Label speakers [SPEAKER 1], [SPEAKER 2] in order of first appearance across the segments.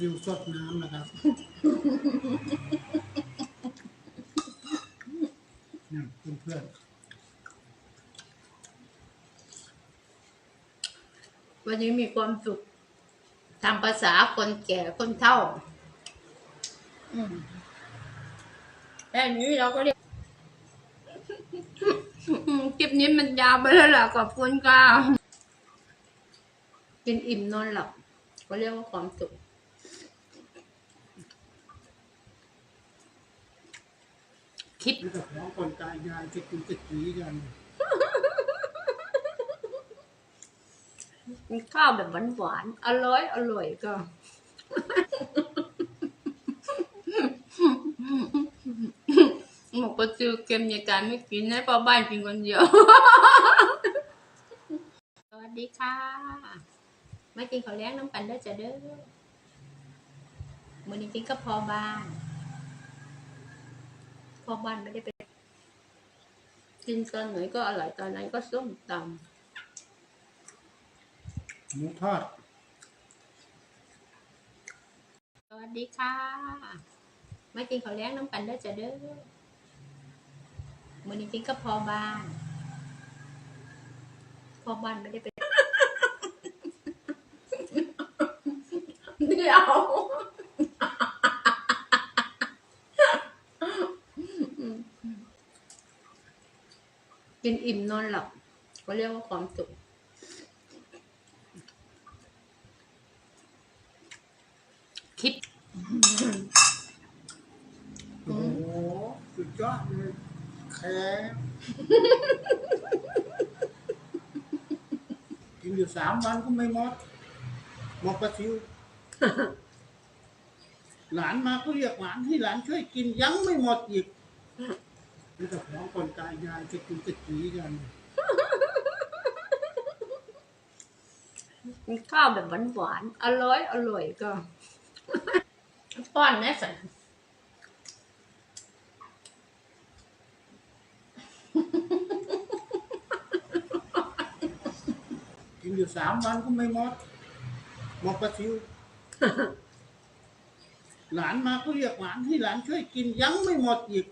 [SPEAKER 1] ซิวสดน้ำนะครับนี่เพื่อน
[SPEAKER 2] วันนี้มีความสุขตามภาษาคนแก่คนเฒ่าอืมแค่นี้เราก็เรียกอืมคลิปนี้มันยาวไปแล้วล่ะขอบคุณค่ะกินอิ่มนอนหลับก็เรียกว่าความสุข คลิป
[SPEAKER 1] ๆนี่ก็ของคนตายยายจะกินจะกีกัน
[SPEAKER 2] กินข้าวแบบหวานๆ อร่อย อร่อยก็หมกกระจือเค็มในการไม่กินให้พ่อบ้านกินคนเดียว สวัสดีค่ะ มากินข้าวแล้งน้ำกันได้อจะเด้อมื้อนี้กินก็พอบ้าน พอบ้านไม่ได้ไปกินตอนไหนก็อร่อยตอนนั้นก็ส้มตำ
[SPEAKER 1] หมูทอด
[SPEAKER 2] สวัสดีค่ะ มากินข้าวแล้งน้ำกันได้อจะเด้อมื้อนี้กินก็พอบ้าน พอบ้านไม่ได้ไป เดี๋ยว กินอิ่มนอนหลับ ก็เรียกว่าความสุขคลิป
[SPEAKER 1] โอ้โหสุดยอดเลยแค่กินอยู่สามวันก็ไม่หมดหมดกระซิว หลานมาก็เรียกหลานให้หลานช่วยกินยังไม่หมดอีก นี่ก็ของคนตายยายจะกินจะกีกัน
[SPEAKER 2] กินข้าวแบบหวานๆ อร่อยอร่อยก็ป้อนแม่สัน
[SPEAKER 1] กินอยู่สามวันก็ไม่หมดหมดกระซิว หลานมาก็เรียกหลานให้หลานช่วยกินยังไม่หมดอีก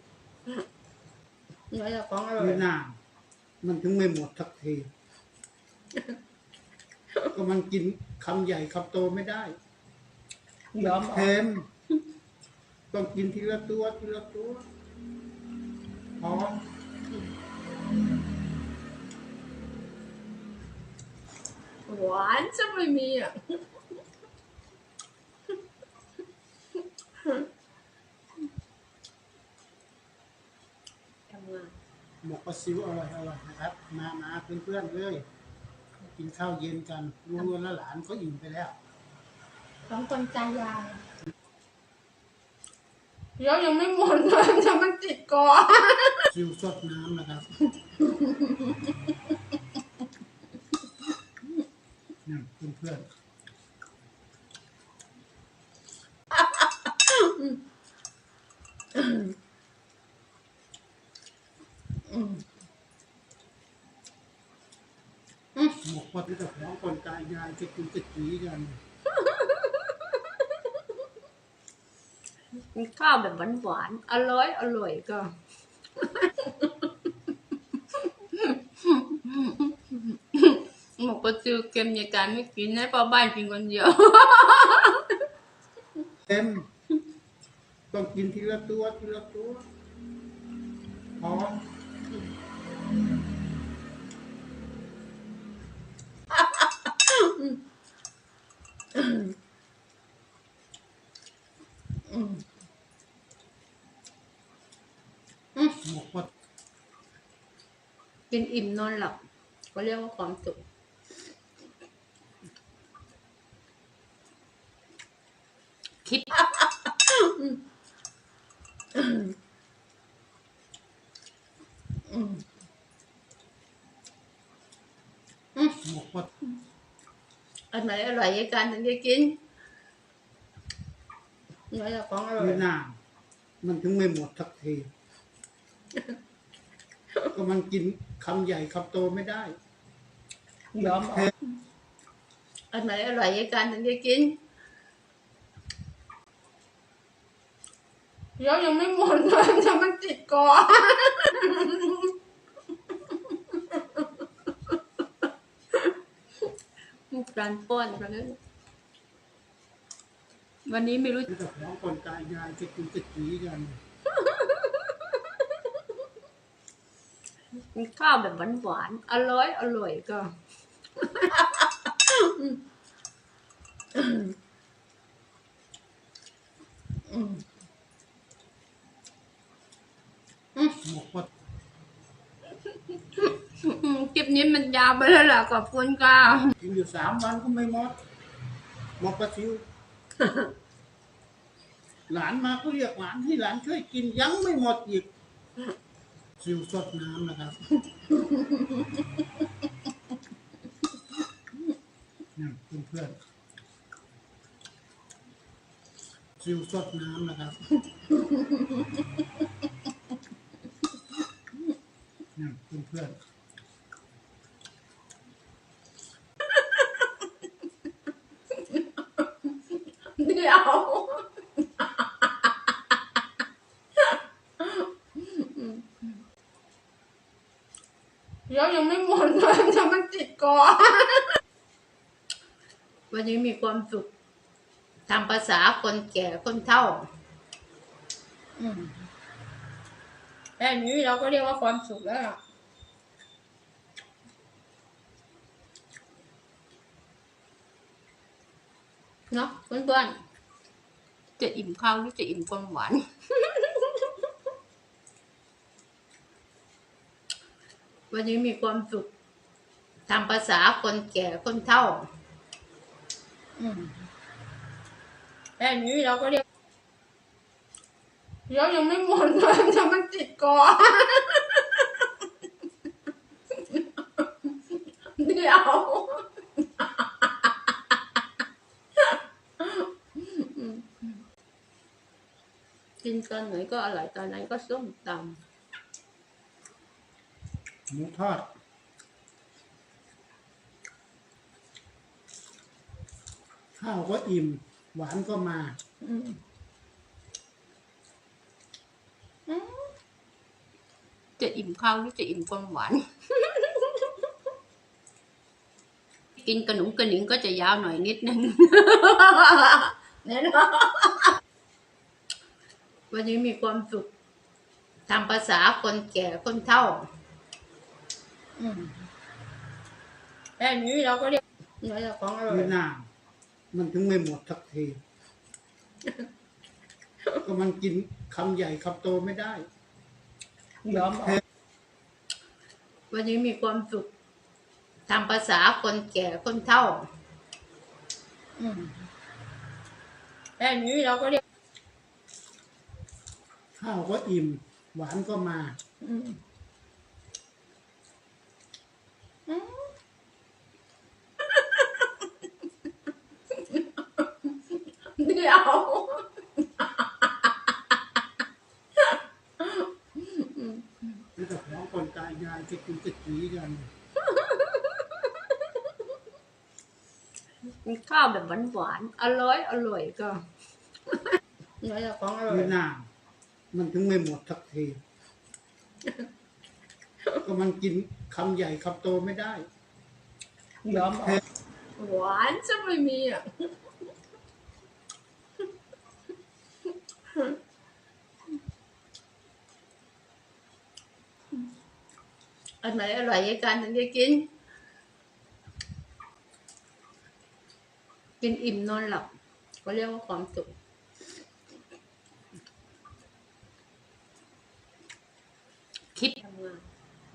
[SPEAKER 2] นี่จะของอร่อย
[SPEAKER 1] ไม่น่ามันถึงไม่หมดสักที ก็มันกินคำใหญ่คำโตไม่ได้
[SPEAKER 2] ยอม
[SPEAKER 1] เค็มต้องกินทีละตัวทีละตัวพอ
[SPEAKER 2] หวานจะไม่มีอะ ทำงาน
[SPEAKER 1] หมกปลาซิวอร่อยอร่อยนะครับ มามาเพื่อนๆเลย กินข้าวเย็นกันรู้ๆแล้วหลานก็อิ่มไปแล้ว
[SPEAKER 2] สองคนตายายเดี๋ยวยังไม่หมดเลยจะมันติดคอ
[SPEAKER 1] ซิวสดน้ำนะครับนี่เพื่อนๆ
[SPEAKER 2] อืม
[SPEAKER 1] หมกปลาที่กับของคนตา ยยายจะกินจะกีกัน
[SPEAKER 2] กินข้าวแบบหวานๆ อร่อยอร่อยก็หมกกระจือเค็มในการไม่กินให้พ่อบ้านกินคนเดียว
[SPEAKER 1] เต็ม ต้องกินทีละตัวทีละตัวพอ
[SPEAKER 2] อืม
[SPEAKER 1] หมกปลา
[SPEAKER 2] กินอิ่มนอนหลับ ก็เรียกว่าความสุขคลิปอันไหนอร่อยยายการถึงจะกินนี่จะของอร่อย
[SPEAKER 1] ไม่น่ามันถึงไม่หมดสักที ก็มันกิน คำใหญ่คำโตไม่ได้
[SPEAKER 2] ยอมออกอันไหนอร่อยยายการถึงจะกินเดี๋ยวยังไม่หมดเลยจะมันติดก่อนการป้อนกันเลยวันนี้ไม่รู้
[SPEAKER 1] มันจะของคนตายยายจะกินจะกีกัน
[SPEAKER 2] กินข้าวแบบหวานๆ อร่อยอร่อยก็อืม
[SPEAKER 1] หมกว่า
[SPEAKER 2] อืมคลิปนี้มันยาวไปแล้วล่ะขอบคุณค่ะ
[SPEAKER 1] กินอยู่สามวันก็ไม่หมดหมกปลาซิว หลานมาก็เรียกหลานให้หลานช่วยกินยังไม่หมดอีก ซิวสดน้ำนะครับนี่เพื่อนๆซิวสดน้ำนะครับนี่เพื่อนๆ
[SPEAKER 2] เดี๋ยว เดี๋ยวยังไม่หมดเลยจะมันติดก่อนวันนี้มีความสุขทำภาษาคนแก่คนเฒ่าอืมแค่นี้เราก็เรียกว่าความสุขแล้วล่ะเนาะเพื่อนๆจะอิ่มข้าวหรือจะอิ่มความหวาน วันนี้มีความสุขทำภาษาคนแก่คนเฒ่า อืมแค่นี้เราก็เรียกเดี๋ยวยังไม่หมดเลยจะมันติดก่อนเดี๋ยวกินตอนไหนก็อร่อยตอนไหนก็ส้มต
[SPEAKER 1] หมูทอดข้าวก็อิ่ม หวานก็มาำ
[SPEAKER 2] อืมอืมจะอิ่มข้าวหรือจะอิ่มความหวาน กินกระหนุงกระหนิงก็จะยาวหน่อยนิดนึง แน่นอนวันนี้มีความสุขทำภาษาคนแก่คนเฒ่า อืมแค่นี้เราก็เรียกเราจะของอร่อ
[SPEAKER 1] ไม่
[SPEAKER 2] ย
[SPEAKER 1] น่ามันถึงไม่หมดสักที ก็มันกินคำใหญ่คำโตไม่ได้
[SPEAKER 2] ยอมออกวันนี้มีความสุขทำภาษาคนแก่คนเฒ่า อืมแค่นี้เราก็เรียก
[SPEAKER 1] ข้าวก็อิ่ม หวานก็มา
[SPEAKER 2] อืม เดี๋ยว
[SPEAKER 1] มันจะของคนตายยายจะกินจะกีกัน
[SPEAKER 2] กินข้าวแบบหวานๆ อร่อยอร่อยก็เราจะของอร่อย
[SPEAKER 1] ไม่น่ามันถึงไม่หมดสักที ก็มันกินคำใหญ่คำโตไม่ได้
[SPEAKER 2] ยอมหวานจะไม่มีอะ อันไหนอร่อยยกันถึงจะกิน กินอิ่มนอนหลับ ก็เรียกว่าความสุขคลิปทำงาน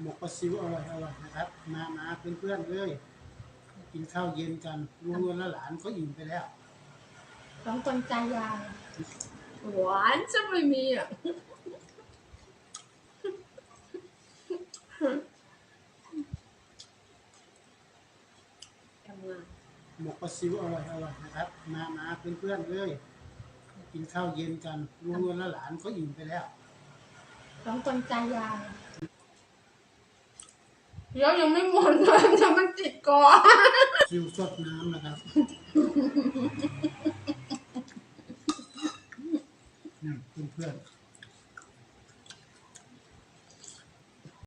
[SPEAKER 1] หมกปลาซิวอร่อยอร่อยนะครับ มามาเพื่อนๆเลยกินข้าวเย็นกันรู้ๆแล้วหลานก็อิ่มไปแล้ว
[SPEAKER 2] สองคนตายาย หวานจะไม่มีอะทำงาน
[SPEAKER 1] หมกปลาซิวอร่อยอร่อยนะครับ มามาเพื่อนๆเลยกินข้าวเย็นกันรู้ๆแล้วหลานก็อิ่มไปแล้ว
[SPEAKER 2] สองคนตายายเดี๋ยวยังไม่หมดเลยจะมันติดก่อน
[SPEAKER 1] ซิวสดน้ำนะครับ เนี่ย เพื่อนๆ